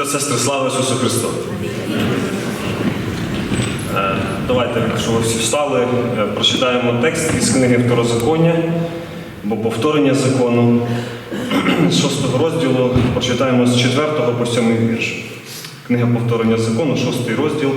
та сестри, слава Ісусу Христу! Е, Давайте, якщо ви всі встали, е, прочитаємо текст із книги Второзаконня, бо повторення закону шостого розділу прочитаємо з 4 по 7 вірш. Книга повторення закону, шостий розділ,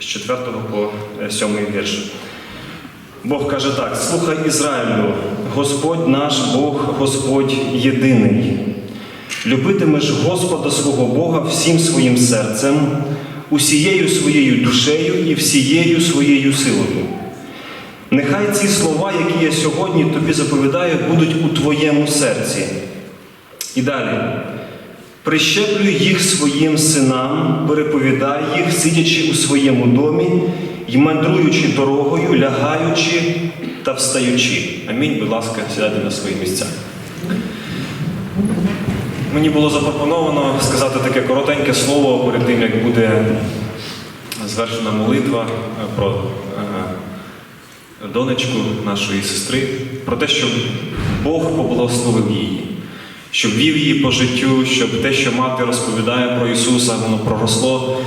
з 4 по 7 вірш. Бог каже так: слухай Ізраїлю, Господь наш Бог, Господь єдиний. Любитимеш Господа свого Бога всім своїм серцем, усією своєю душею і всією своєю силою. Нехай ці слова, які я сьогодні тобі заповідаю, будуть у твоєму серці. І далі. Прищеплюй їх своїм синам, переповідай їх, сидячи у своєму домі і мандруючи дорогою, лягаючи та встаючи. Амінь, будь ласка, сідайте на свої місця. Мені було запропоновано сказати таке коротеньке слово перед тим, як буде звершена молитва е, про е, донечку нашої сестри, про те, щоб Бог поблагословив її, щоб вів її по життю, щоб те, що мати розповідає про Ісуса, воно проросло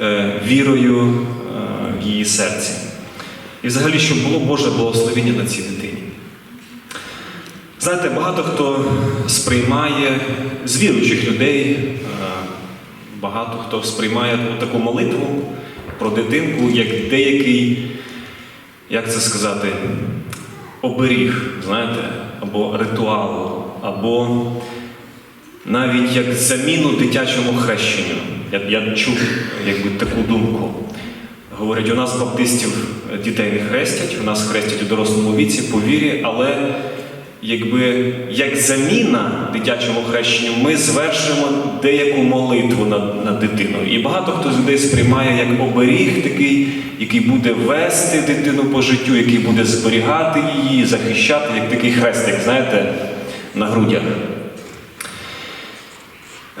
е, вірою в її серці. І взагалі, щоб було Боже благословення на цій дитині. Знаєте, багато хто сприймає з віруючих людей, е, багато хто сприймає таку молитву про дитинку як деякий, як це сказати, оберіг, знаєте, або ритуал, або навіть як заміну дитячому хрещенню. Я, я чув якби, таку думку. Говорять, у нас баптистів дітей не хрестять, у нас хрестять у дорослому віці по вірі, але якби як заміна дитячому хрещенню, ми звершимо деяку молитву над, над дитиною. І багато хто з людей сприймає як оберіг такий, який буде вести дитину по життю, який буде зберігати її, захищати, як такий хрестик, знаєте, на грудях.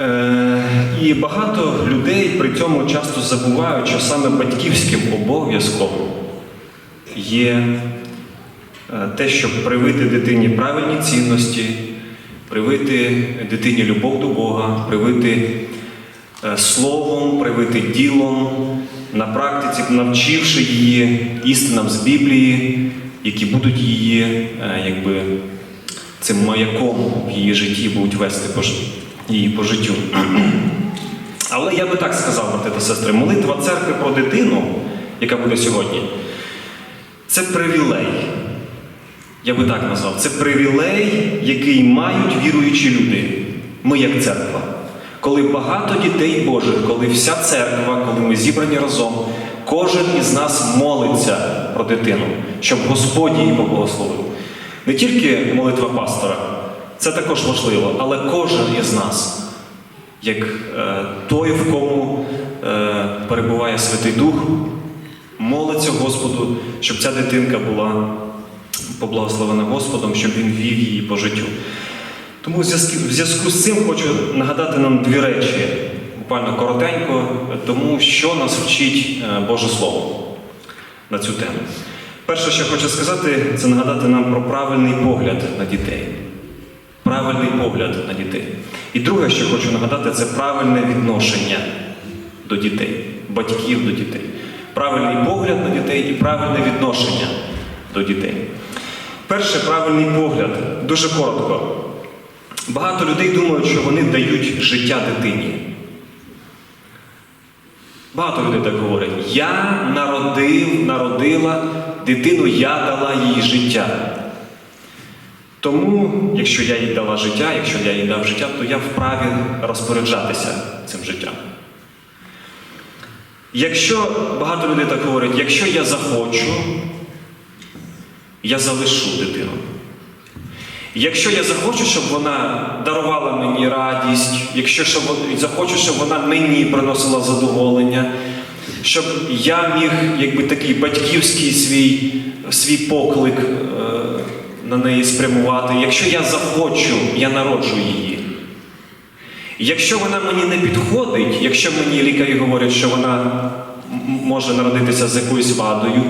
Е, І багато людей при цьому часто забувають, що саме батьківським обов'язком є те, щоб привити дитині правильні цінності, привити дитині любов до Бога, привити е, словом, привити ділом, на практиці, навчивши її істинам з Біблії, які будуть її е, якби, цим маяком в її житті будуть вести по, її по життю. Але я би так сказав, брати та сестри, молитва церкви про дитину, яка буде сьогодні, це привілей. Я би так назвав. Це привілей, який мають віруючі люди. Ми як церква. Коли багато дітей Божих, коли вся церква, коли ми зібрані разом, кожен із нас молиться про дитину, щоб Господь її поблагословив. Не тільки молитва пастора, це також важливо, але кожен із нас, як е, той, в кому е, перебуває Святий Дух, молиться Господу, щоб ця дитинка була поблагословена Господом, щоб він вів її по життю. Тому в зв'язку, з цим хочу нагадати нам дві речі, буквально коротенько, тому що нас вчить е, Боже Слово на цю тему. Перше, що хочу сказати, це нагадати нам про правильний погляд на дітей. Правильний погляд на дітей. І друге, що хочу нагадати, це правильне відношення до дітей, батьків до дітей. Правильний погляд на дітей і правильне відношення до дітей. Перше правильний погляд, дуже коротко. Багато людей думають, що вони дають життя дитині. Багато людей так говорять. Я народив, народила дитину, я дала їй життя. Тому, якщо я їй дала життя, якщо я їй дав життя, то я вправі розпоряджатися цим життям. Якщо багато людей так говорять, якщо я захочу, я залишу дитину. Якщо я захочу, щоб вона дарувала мені радість, якщо щоб, захочу, щоб вона мені приносила задоволення, щоб я міг якби такий батьківський свій, свій поклик е, на неї спрямувати, якщо я захочу, я народжу її. Якщо вона мені не підходить, якщо мені лікарі говорять, що вона може народитися з якоюсь вадою,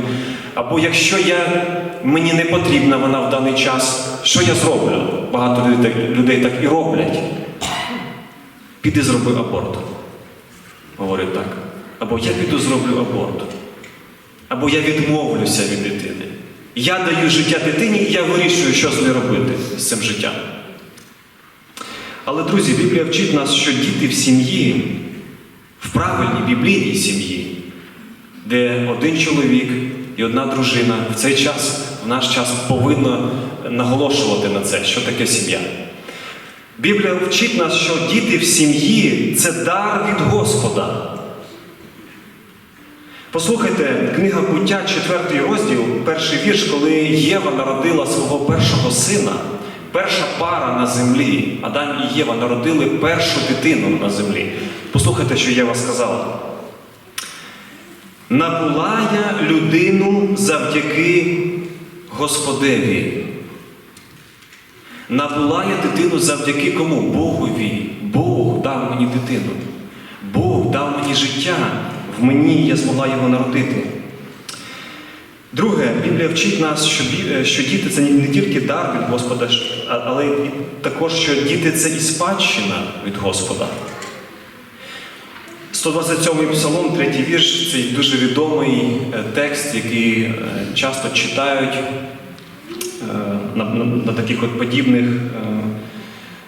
або якщо я, мені не потрібна вона в даний час, що я зроблю? Багато людей, так- і роблять. Піди зроби аборт. говорить так. Або я піду зроблю аборт, або я відмовлюся від дитини. Я даю життя дитині, і я вирішую, що з нею робити з цим життям. Але, друзі, Біблія вчить нас, що діти в сім'ї, в правильній біблійній сім'ї, де один чоловік і одна дружина в цей час, в наш час повинно наголошувати на це, що таке сім'я. Біблія вчить нас, що діти в сім'ї це дар від Господа. Послухайте, книга буття, 4 розділ, перший вірш, коли Єва народила свого першого сина, перша пара на землі, Адам і Єва народили першу дитину на землі. Послухайте, що Єва сказала. Набула я людину завдяки Господеві. Набула я дитину завдяки кому? Богові. Бог дав мені дитину. Бог дав мені життя. В мені я змогла його народити. Друге, Біблія вчить нас, що, що діти це не тільки дар від Господа, але також, що діти це і спадщина від Господа. 127-й псалом, третій вірш, це дуже відомий е, текст, який е, часто читають е, на, таких от подібних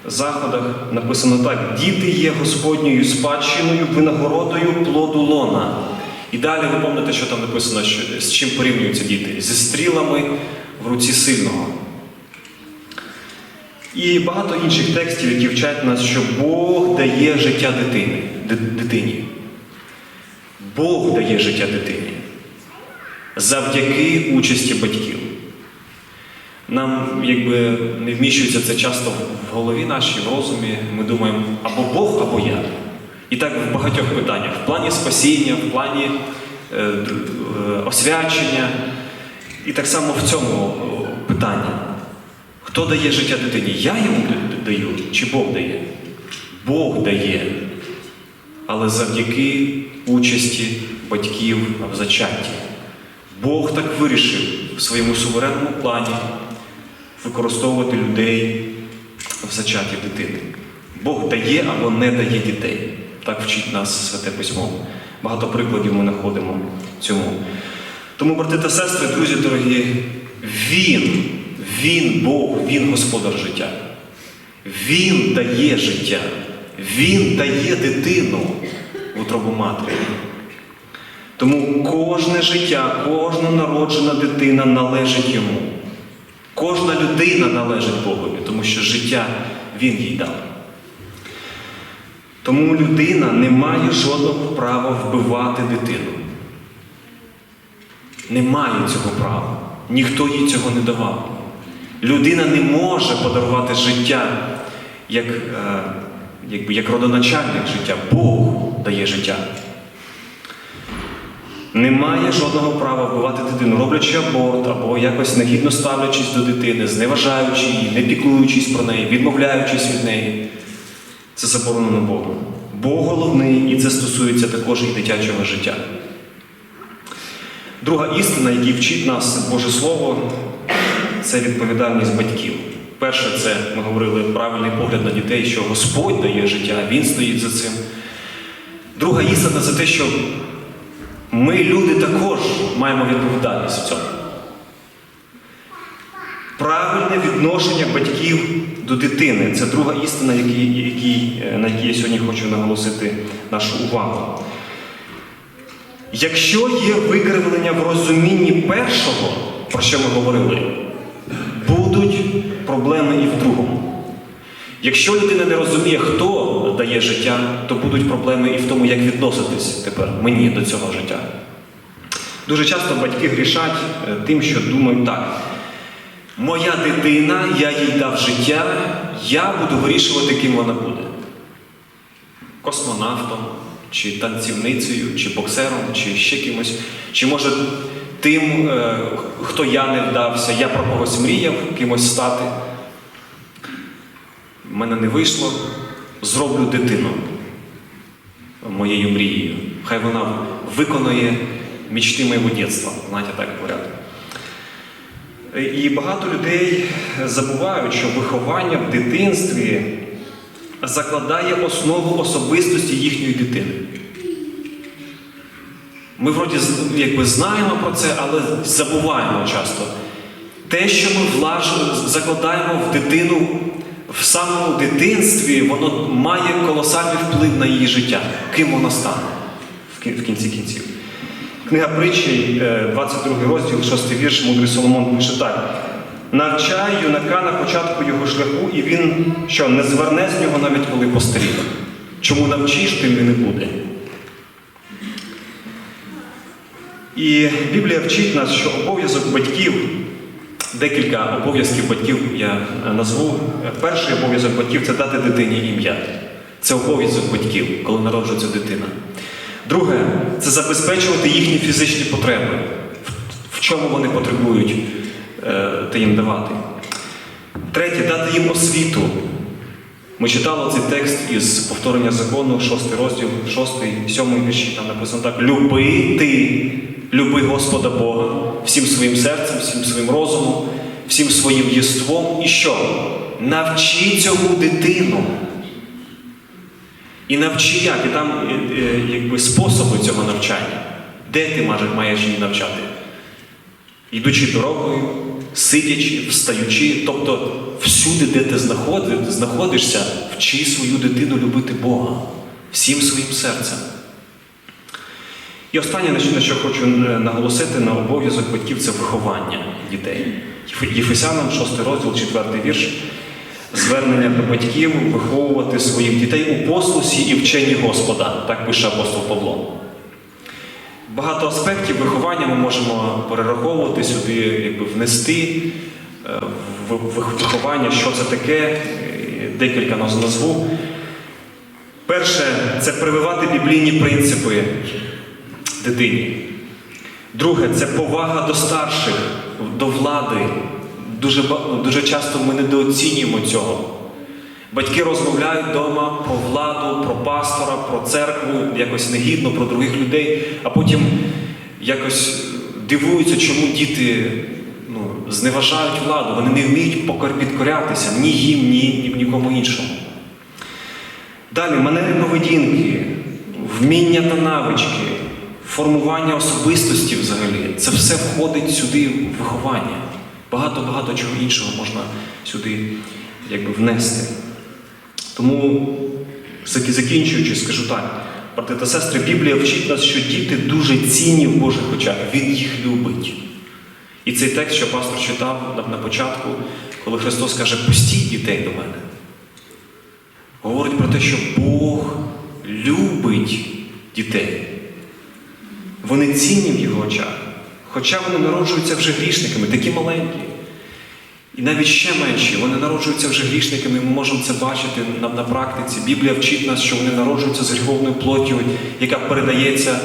заходах. Написано так: діти є Господньою спадщиною, винагородою плоду лона. І далі ви пам'ятаєте, що там написано, що, з чим порівнюються діти? Зі стрілами в руці сильного. І багато інших текстів, які вчать нас, що Бог дає життя дитини, ди- дитині. Бог дає життя дитині завдяки участі батьків. Нам якби не вміщується це часто в голові нашій, в розумі. Ми думаємо або Бог, або я. І так в багатьох питаннях: в плані спасіння, в плані е, е, освячення. І так само в цьому питанні. Хто дає життя дитині? Я йому даю чи Бог дає? Бог дає, але завдяки участі батьків в зачатті. Бог так вирішив в своєму суверенному плані використовувати людей в зачатті дитини. Бог дає або не дає дітей. Так вчить нас Святе Письмо. Багато прикладів ми знаходимо цьому. Тому, брати та сестри, друзі дорогі, Він, Він Бог, Він Господар життя. Він дає життя. Він дає дитину в утробу матері. Тому кожне життя, кожна народжена дитина належить йому. Кожна людина належить Богові, тому що життя Він їй дав. Тому людина не має жодного права вбивати дитину. Не має цього права. Ніхто їй цього не давав. Людина не може подарувати життя як, е, якби, як родоначальник життя. Бог дає життя. Немає жодного права вбивати дитину, роблячи аборт, або якось негідно ставлячись до дитини, зневажаючи її, не піклуючись про неї, відмовляючись від неї. Це заборонено Богом. Бог головний, і це стосується також і дитячого життя. Друга істина, який вчить нас Боже Слово, це відповідальність батьків. Перше, це ми говорили правильний погляд на дітей, що Господь дає життя, Він стоїть за цим. Друга істина це те, що ми, люди, також маємо відповідальність в цьому. Правильне відношення батьків до дитини це друга істина, на якій я сьогодні хочу наголосити нашу увагу. Якщо є викривлення в розумінні першого, про що ми говорили, будуть проблеми і в другому. Якщо людина не розуміє, хто дає життя, то будуть проблеми і в тому, як відноситись тепер мені до цього життя. Дуже часто батьки грішать е, тим, що думають так. Моя дитина, я їй дав життя, я буду вирішувати, ким вона буде. Космонавтом, чи танцівницею, чи боксером, чи ще кимось, чи може тим, е, хто я не вдався, я про когось мріяв кимось стати. В мене не вийшло, зроблю дитину моєю мрією. Хай вона виконує мічти моєго дитинства, знаєте, так говорять. І багато людей забувають, що виховання в дитинстві закладає основу особистості їхньої дитини. Ми вроді якби знаємо про це, але забуваємо часто. Те, що ми влажимо, закладаємо в дитину в самому дитинстві, воно має колосальний вплив на її життя, ким вона стане в кінці кінців. Книга притчі, е, 22 розділ, 6 вірш, мудрий Соломон пише так. Навчай юнака на початку його шляху, і він що не зверне з нього навіть коли постаріє. Чому навчиш, тим і не буде. І Біблія вчить нас, що обов'язок батьків, декілька обов'язків батьків я е, назву. Перший обов'язок батьків це дати дитині ім'я. Це обов'язок батьків, коли народжується дитина. Друге це забезпечувати їхні фізичні потреби, в- чому вони потребують е, та їм давати. Третє дати їм освіту. Ми читали цей текст із повторення закону, шостий розділ, шостий, сьомий вірші, там написано так: любити, люби Господа Бога всім своїм серцем, всім своїм розумом, всім своїм єством. І що? Навчи цьому дитину. І навчи як, і там е, е, якби способи цього навчання. Де ти маєш- маєш її навчати? Йдучи дорогою, сидячи, встаючи, тобто всюди, де ти знаходишся, вчи свою дитину любити Бога всім своїм серцем. І останнє, на що- хочу е, наголосити на обов'язок батьків, це виховання дітей. Єфесянам, 6 розділ, 4 вірш. Звернення до батьків виховувати своїх дітей у послусі і вченні Господа, так пише апостол Павло. Багато аспектів виховання ми можемо перераховувати сюди, якби внести е, в виховання, що це таке, е, декілька наз- назву. Перше це прививати біблійні принципи дитині. Друге це повага до старших, до влади. Дуже, дуже часто ми недооцінюємо цього. Батьки розмовляють вдома про владу, про пастора, про церкву, якось негідно, про других людей, а потім якось дивуються, чому діти ну, зневажають владу, вони не вміють підкорятися ні їм, ні, ні нікому іншому. Далі манери поведінки, вміння та навички, формування особистості взагалі. Це все входить сюди в виховання. Багато-багато чого іншого можна сюди якби, внести. Тому, закінчуючи, скажу так, брати та сестри, Біблія вчить нас, що діти дуже цінні в Божих очах. Він їх любить. І цей текст, що пастор читав на початку, коли Христос каже, пустіть дітей до мене говорить про те, що Бог любить дітей. Вони цінні в його очах. Хоча вони народжуються вже грішниками, такі маленькі. І навіть ще менші, вони народжуються вже грішниками, ми можемо це бачити на, на практиці. Біблія вчить нас, що вони народжуються з гріховною плоттю, яка передається,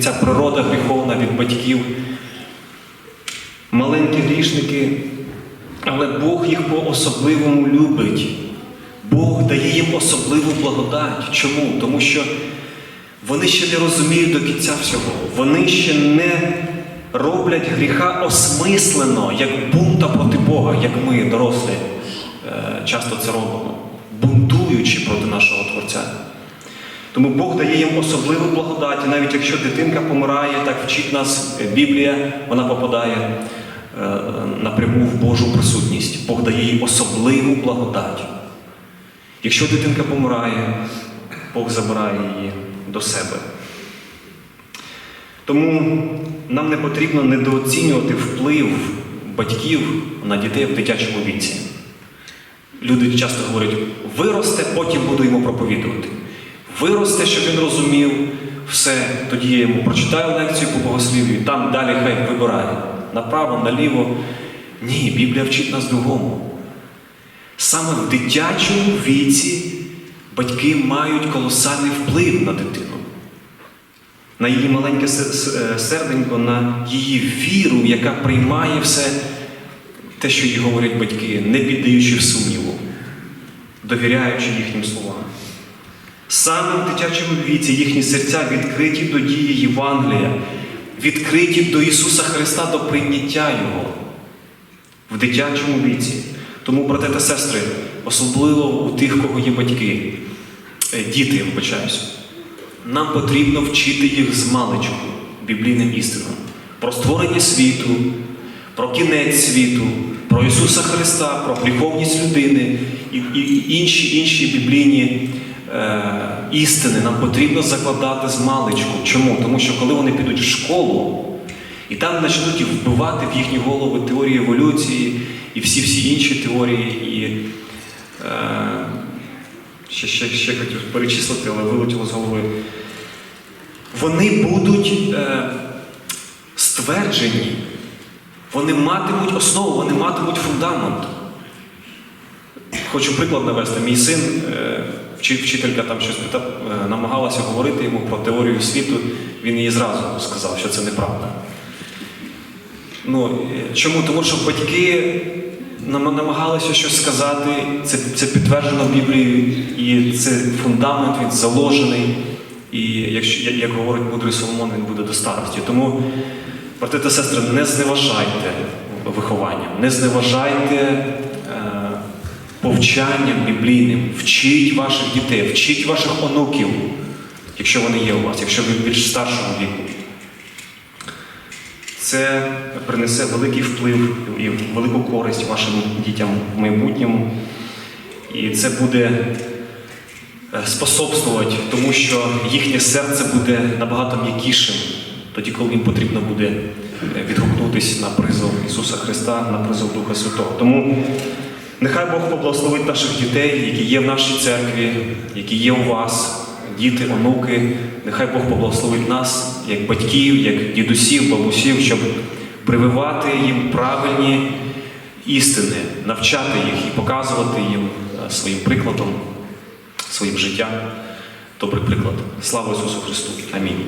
ця природа гріховна від батьків. Маленькі грішники, але Бог їх по-особливому любить. Бог дає їм особливу благодать. Чому? Тому що вони ще не розуміють до кінця всього. Вони ще не роблять гріха осмислено, як бунта проти Бога, як ми, дорослі, е, часто це робимо, бунтуючи проти нашого Творця. Тому Бог дає їм особливу благодать, і навіть якщо дитинка помирає, так вчить нас Біблія, вона попадає е, напряму в Божу присутність. Бог дає їй особливу благодать. Якщо дитинка помирає, Бог забирає її до себе. Тому нам не потрібно недооцінювати вплив батьків на дітей в дитячому віці. Люди часто говорять, виросте, потім буду йому проповідувати. Виросте, щоб він розумів все, тоді я йому прочитаю лекцію по богослів'ю, там далі хай вибирає. Направо, наліво. Ні, Біблія вчить нас другому. Саме в дитячому віці батьки мають колосальний вплив на дитину, на її маленьке е, серденько, на її віру, яка приймає все те, що їй говорять батьки, не піддаючи сумніву, довіряючи їхнім словам. Саме в дитячому віці їхні серця відкриті до дії Євангелія, відкриті до Ісуса Христа, до прийняття Його в дитячому віці. Тому, брати та сестри, особливо у тих, кого є батьки, е, діти, я вибачаюся, нам потрібно вчити їх з маличку біблійним істинам, про створення світу, про кінець світу, про Ісуса Христа, про гріховність людини і, і, інші інші біблійні е, істини нам потрібно закладати з маличку. Чому? Тому що коли вони підуть в школу, і там почнуть вбивати в їхні голови теорії еволюції і всі-всі інші теорії, і е, ще, ще, ще хотів перечислити, але вилетіло з голови. Вони будуть е, стверджені, вони матимуть основу, вони матимуть фундамент. Хочу приклад навести. Мій син, е, вчителька там щось пита- е, намагалася говорити йому про теорію світу, він їй зразу сказав, що це неправда. Ну, е, чому? Тому що батьки намагалися щось сказати, це, це підтверджено Біблією, і це фундамент, він заложений. І якщо, як- говорить мудрий Соломон, він буде до старості. Тому, брати та сестри, не зневажайте вихованням, не зневажайте е, повчанням біблійним, вчіть ваших дітей, вчіть ваших онуків, якщо вони є у вас, якщо ви більш старшого віку. Це принесе великий вплив і велику користь вашим дітям в майбутньому. І це буде е, способствувати тому, що їхнє серце буде набагато м'якішим, тоді, коли їм потрібно буде е, відгукнутися на призов Ісуса Христа, на призов Духа Святого. Тому нехай Бог поблагословить наших дітей, які є в нашій церкві, які є у вас, діти, онуки. Нехай Бог поблагословить нас, як батьків, як дідусів, бабусів, щоб прививати їм правильні істини, навчати їх і показувати їм е, своїм прикладом, своїм життям. Добрий приклад. Слава Ісусу Христу! Амінь.